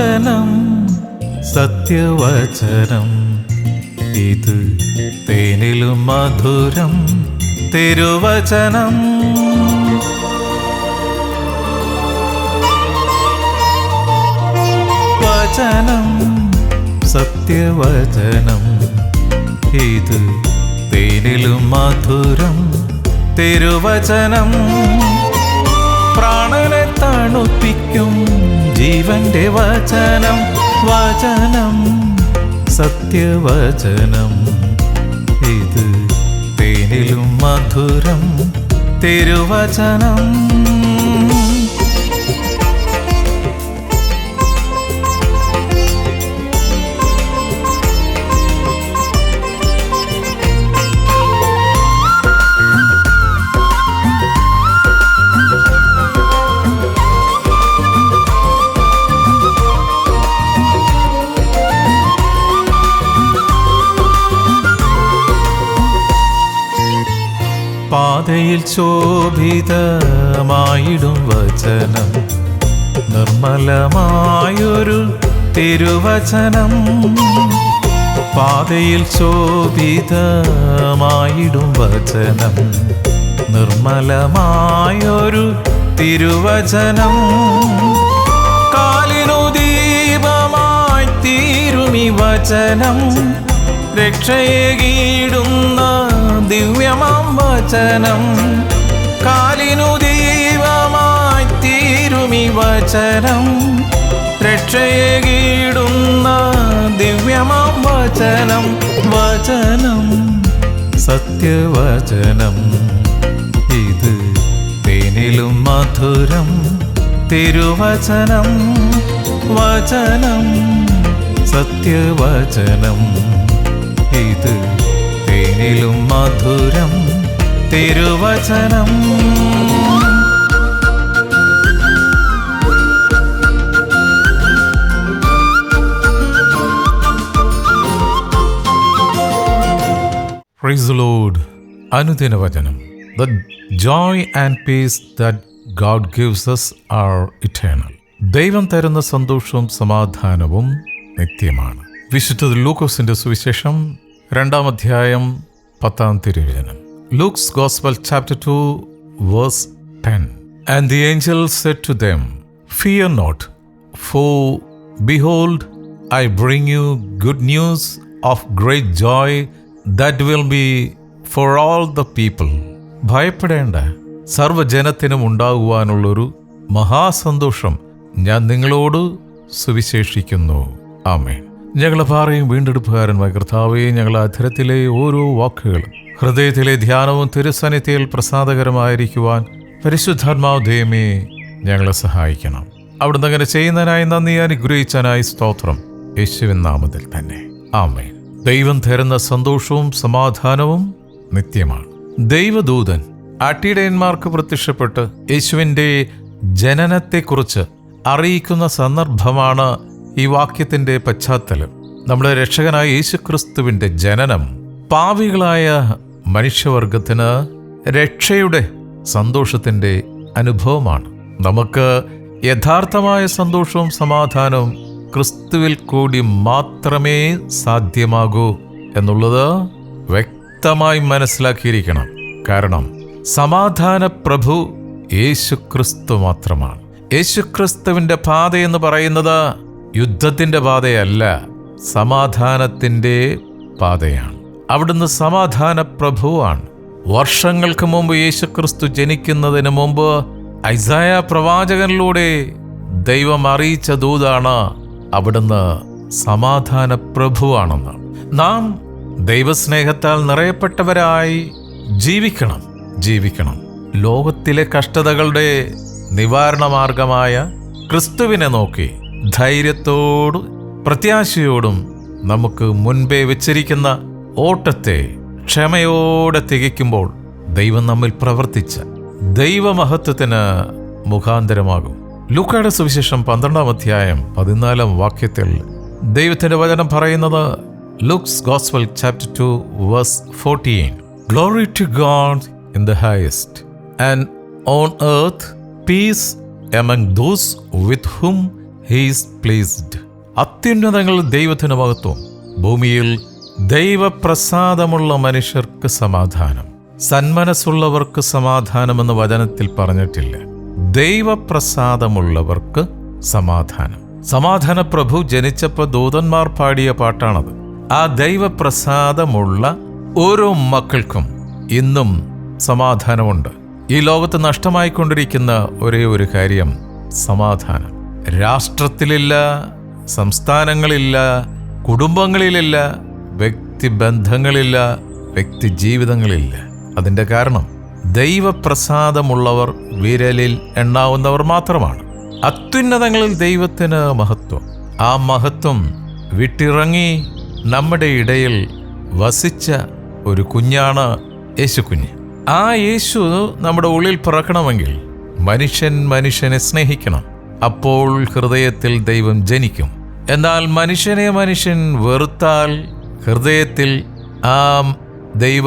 വചനം സത്യവചനം. ഇത് തേനിലും മധുരം തിരുവചനം. വചനം സത്യവചനം. ഇത് തേനിലും മധുരം തിരുവചനം. പ്രാണനെ തണുപ്പിക്കും ജീവന്റെ വചനം വചനം സത്യവചനം. ഇത് തേനിലും മധുരം തിരുവചനം. പാതയിൽ ശോഭിതമായിടും വചനം. നിർമ്മലമായൊരു തിരുവചനം. പാതയിൽ ശോഭിതമായിടും വചനം. നിർമ്മലമായൊരു തിരുവചനം. കാലിനു ദീപമായി തീരുമി വചനം. രക്ഷയേകിടുന്ന ദിവ്യമാം വചനം കാലിനു ദൈവമായി തീരുമി വചനം. രക്ഷയെ കീടുന്ന ദിവ്യമാം വചനം വചനം സത്യവചനം. ഇത് തേനിലും മധുരം തിരുവചനം. വചനം സത്യവചനം. തേനിലും മധുരം തിരുവചനം. Lord. അനുദിന വചനം. The joy and peace that God gives us are eternal ദൈവം തരുന്ന സന്തോഷവും സമാധാനവും നിത്യമാണ്. വിശുദ്ധ ലൂക്കോസിന്റെ സുവിശേഷം രണ്ടാം അധ്യായം പത്താം തിരുവചനം. Luke's gospel chapter two verse ten and the angel said to them fear not for behold I bring you good news of great joy that will be for all the people ഭയപ്പെടേണ്ട. സർവജനത്തിനും ഉണ്ടാകുവാനുള്ളൊരു മഹാസന്തോഷം ഞാൻ നിങ്ങളോട് സുവിശേഷിക്കുന്നു. ആമേൻ. ഞങ്ങളെ പാറയും വീണ്ടെടുപ്പുകാരൻ കർത്താവേ ഞങ്ങളെ അധരത്തിലെ ഓരോ വാക്കുകളും ഹൃദയത്തിലെ ധ്യാനവും തിരുസന്നിധിയിൽ പ്രസാദകരമായിരിക്കുവാൻ പരിശുദ്ധാത്മാവ് ദൈവമേ ഞങ്ങളെ സഹായിക്കണം. അവിടുന്ന് അങ്ങനെ ചെയ്യുന്നതിനായി നന്ദി അനുഗ്രഹിച്ചനായി സ്തോത്രം. യേശുവിൻ നാമത്തിൽ തന്നെ. ആമേൻ. ദൈവം തരുന്ന സന്തോഷവും സമാധാനവും നിത്യമാണ്. ദൈവദൂതൻ അട്ടിടയന്മാർക്ക് പ്രത്യക്ഷപ്പെട്ട് യേശുവിന്റെ ജനനത്തെക്കുറിച്ച് അറിയിക്കുന്ന സന്ദർഭമാണ് ഈ വാക്യത്തിന്റെ പശ്ചാത്തലം നമ്മുടെ രക്ഷകനായ യേശുക്രിസ്തുവിന്റെ ജനനം പാവികളായ മനുഷ്യവർഗത്തിന് രക്ഷയുടെ സന്തോഷത്തിന്റെ അനുഭവമാണ്. നമുക്ക് യഥാർത്ഥമായ സന്തോഷവും സമാധാനവും ക്രിസ്തുവിൽ കൂടി മാത്രമേ സാധ്യമാകൂ എന്നുള്ളത് വ്യക്തമായി മനസ്സിലാക്കിയിരിക്കണം. കാരണം സമാധാന പ്രഭു യേശുക്രിസ്തു മാത്രമാണ്. യേശുക്രിസ്തുവിന്റെ പാത എന്ന് പറയുന്നത് യുദ്ധത്തിന്റെ പാതയല്ല സമാധാനത്തിന്റെ പാതയാണ്. അവിടുന്ന് സമാധാന പ്രഭുവാണ്. വർഷങ്ങൾക്ക് മുമ്പ് യേശുക്രിസ്തു ജനിക്കുന്നതിന് മുമ്പ് ഐസായ പ്രവാചകനിലൂടെ ദൈവം അറിയിച്ച ദൂതാണ് അവിടുന്ന് സമാധാന പ്രഭുവാണെന്ന്. നാം ദൈവസ്നേഹത്താൽ നിറയപ്പെട്ടവരായി ജീവിക്കണം ജീവിക്കണം. ലോകത്തിലെ കഷ്ടതകളുടെ നിവാരണ മാർഗമായ ക്രിസ്തുവിനെ നോക്കി ധൈര്യത്തോടും പ്രത്യാശയോടും നമുക്ക് മുൻപേ വെച്ചിരിക്കുന്ന ഓട്ടത്തെ ക്ഷമയോടെ തികയ്ക്കുമ്പോൾ ദൈവം നമ്മിൽ പ്രവർത്തിച്ച ദൈവമഹത്വത്തിന് മുഖാന്തരമാകും. ലൂക്കയുടെ സുവിശേഷം പന്ത്രണ്ടാം അധ്യായം പതിനാലാം വാക്യത്തിൽ ദൈവത്തിന്റെ വചനം പറയുന്നത് Luke's gospel chapter two verse fourteen. Glory to God in the highest, and on earth peace among those with whom he's pleased അത്യുന്നതങ്ങൾ ദൈവത്തിന് മഹത്വം. ഭൂമിയിൽ ദൈവപ്രസാദമുള്ള മനുഷ്യർക്ക് സമാധാനം. സന്മനസ്സുള്ളവർക്ക് സമാധാനമെന്ന് വചനത്തിൽ പറഞ്ഞിട്ടില്ല. ദൈവപ്രസാദമുള്ളവർക്ക് സമാധാനം. സമാധാന പ്രഭു ജനിച്ചപ്പോൾ ദൂതന്മാർ പാടിയ പാട്ടാണത്. ആ ദൈവപ്രസാദമുള്ള ഓരോ മക്കൾക്കും ഇന്നും സമാധാനമുണ്ട്. ഈ ലോകത്ത് നഷ്ടമായിക്കൊണ്ടിരിക്കുന്ന ഒരേ ഒരു കാര്യം സമാധാനം. രാഷ്ട്രത്തിലില്ല സംസ്ഥാനങ്ങളില്ല കുടുംബങ്ങളിലില്ല വ്യക്തിബന്ധങ്ങളില്ല വ്യക്തി ജീവിതങ്ങളില്ല അതിന്റെ കാരണം ദൈവപ്രസാദമുള്ളവർ വിരലിൽ എണ്ണാവുന്നവർ മാത്രമാണ്. അത്യുന്നതങ്ങളിൽ ദൈവത്തിന് മഹത്വം. ആ മഹത്വം വിട്ടിറങ്ങി നമ്മുടെ ഇടയിൽ വസിച്ച ഒരു കുഞ്ഞാണ് യേശു കുഞ്ഞ്. ആ യേശു നമ്മുടെ ഉള്ളിൽ പിറക്കണമെങ്കിൽ മനുഷ്യൻ മനുഷ്യനെ സ്നേഹിക്കണം. അപ്പോൾ ഹൃദയത്തിൽ ദൈവം ജനിക്കും. എന്നാൽ മനുഷ്യനെ മനുഷ്യൻ വെറുത്താൽ ഹൃദയത്തിൽ ആ ദൈവ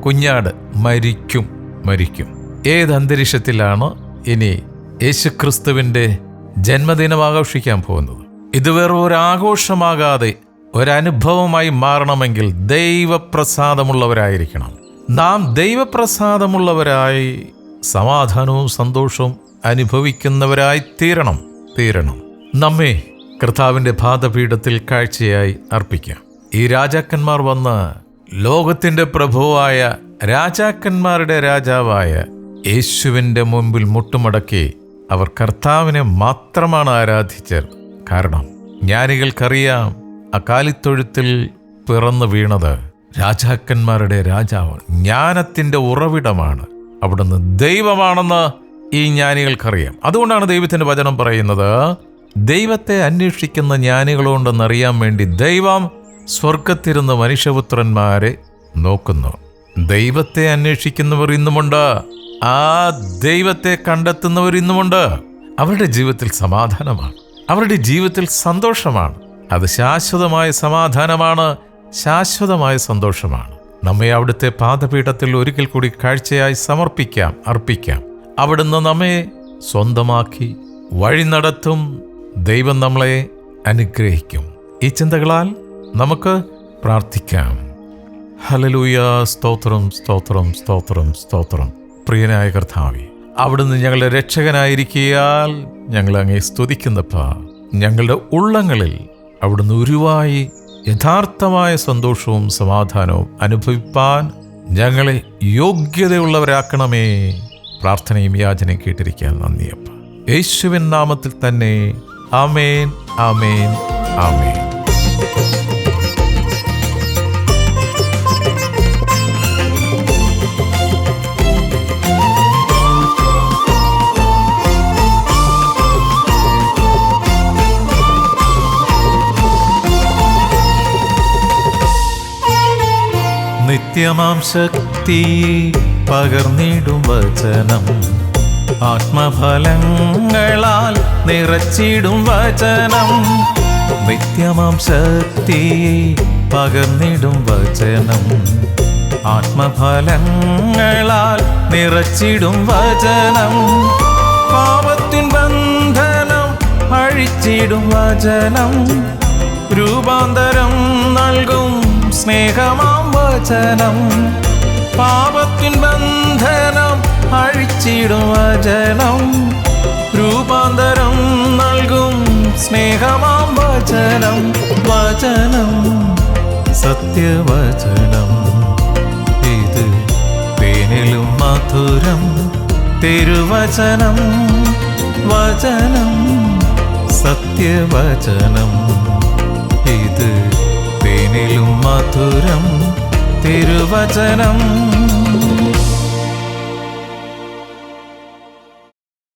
കുഞ്ഞാട് മരിക്കും മരിക്കും. ഏത് അന്തരീക്ഷത്തിലാണ് ഇനി യേശുക്രിസ്തുവിന്റെ ജന്മദിനം ആഘോഷിക്കാൻ പോകുന്നത്? ഇത് വെറും ഒരാഘോഷമാകാതെ ഒരനുഭവമായി മാറണമെങ്കിൽ ദൈവപ്രസാദമുള്ളവരായിരിക്കണം. നാം ദൈവപ്രസാദമുള്ളവരായി സമാധാനവും സന്തോഷവും അനുഭവിക്കുന്നവരായി തീരണം. തീരണം നമ്മെ കർത്താവിന്റെ പാദപീഠത്തിൽ കാഴ്ചയായി അർപ്പിക്കാം. ഈ രാജാക്കന്മാർ വന്ന് ലോകത്തിന്റെ പ്രഭുവായ രാജാക്കന്മാരുടെ രാജാവായ യേശുവിന്റെ മുമ്പിൽ മുട്ടുമടക്കി അവർ കർത്താവിനെ മാത്രമാണ് ആരാധിച്ചത്. കാരണം ജ്ഞാനികൾക്കറിയാം അകാലിത്തൊഴുത്തിൽ പിറന്നു വീണത് രാജാക്കന്മാരുടെ രാജാവ് ജ്ഞാനത്തിന്റെ ഉറവിടമാണ്. അവിടുന്ന് ദൈവമാണെന്ന് ഈ ജ്ഞാനികൾക്കറിയാം. അതുകൊണ്ടാണ് ദൈവത്തിന്റെ വചനം പറയുന്നത് ദൈവത്തെ അന്വേഷിക്കുന്ന ജ്ഞാനികളുണ്ടെന്നറിയാൻ വേണ്ടി ദൈവം സ്വർഗത്തിരുന്ന് മനുഷ്യപുത്രന്മാരെ നോക്കുന്നു. ദൈവത്തെ അന്വേഷിക്കുന്നവർ ഇന്നുമുണ്ട്. ആ ദൈവത്തെ കണ്ടെത്തുന്നവർ ഇന്നുമുണ്ട്. അവരുടെ ജീവിതത്തിൽ സമാധാനമാണ്. അവരുടെ ജീവിതത്തിൽ സന്തോഷമാണ്. അത് ശാശ്വതമായ സമാധാനമാണ്. ശാശ്വതമായ സന്തോഷമാണ്. നമ്മെ അവിടുത്തെ പാദപീഠത്തിൽ ഒരിക്കൽ കൂടി കാഴ്ചയായി സമർപ്പിക്കാം അർപ്പിക്കാം. അവിടുന്ന് നമ്മെ സ്വന്തമാക്കി വഴി നടത്തും. ദൈവം നമ്മളെ അനുഗ്രഹിക്കും. ഈ ചിന്തകളാൽ നമുക്ക് പ്രാർത്ഥിക്കാം. ഹലലൂയ സ്തോത്രം സ്തോത്രം സ്തോത്രം സ്തോത്രം. പ്രിയനായ കർത്താവി അവിടുന്ന് ഞങ്ങളുടെ രക്ഷകനായിരിക്കിയാൽ ഞങ്ങൾ അങ്ങേ സ്തുതിക്കുന്നപ്പ. ഞങ്ങളുടെ ഉള്ളങ്ങളിൽ അവിടുന്ന് ഉരുവായി യഥാർത്ഥമായ സന്തോഷവും സമാധാനവും അനുഭവിപ്പാൻ ഞങ്ങളെ യോഗ്യതയുള്ളവരാക്കണമേ. പ്രാർത്ഥനയും യാചനയും കേട്ടിരിക്കാൻ നന്ദിയപ്പ. യേശുവിൻ നാമത്തിൽ തന്നെ ആമേൻ ആമേൻ ആമേൻ. നിത്യമാം ശക്തി പകർന്നിടും വചനം. ആത്മഫലങ്ങളാൽ നിറച്ചിടും വചനം. നിത്യമാം ശക്തി പകർന്നിടും വചനം. ആത്മഫലങ്ങളാൽ നിറച്ചിടും വചനം. പാപത്തിൻ ബന്ധനം അഴിച്ചിടും വചനം. രൂപാന്തരം നൽകും സ്നേഹമാം വചനം. പാപത്തിൻ ബന്ധനം അഴിച്ചിടും വചനം. രൂപാന്തരം നൽകും സ്നേഹമാം വചനം. വചനം സത്യവചനം. ഇത് തേനിലും മധുരം തിരുവചനം. വചനം സത്യവചനം. ഇത് തേനിലും മധുരം തിരുവചനം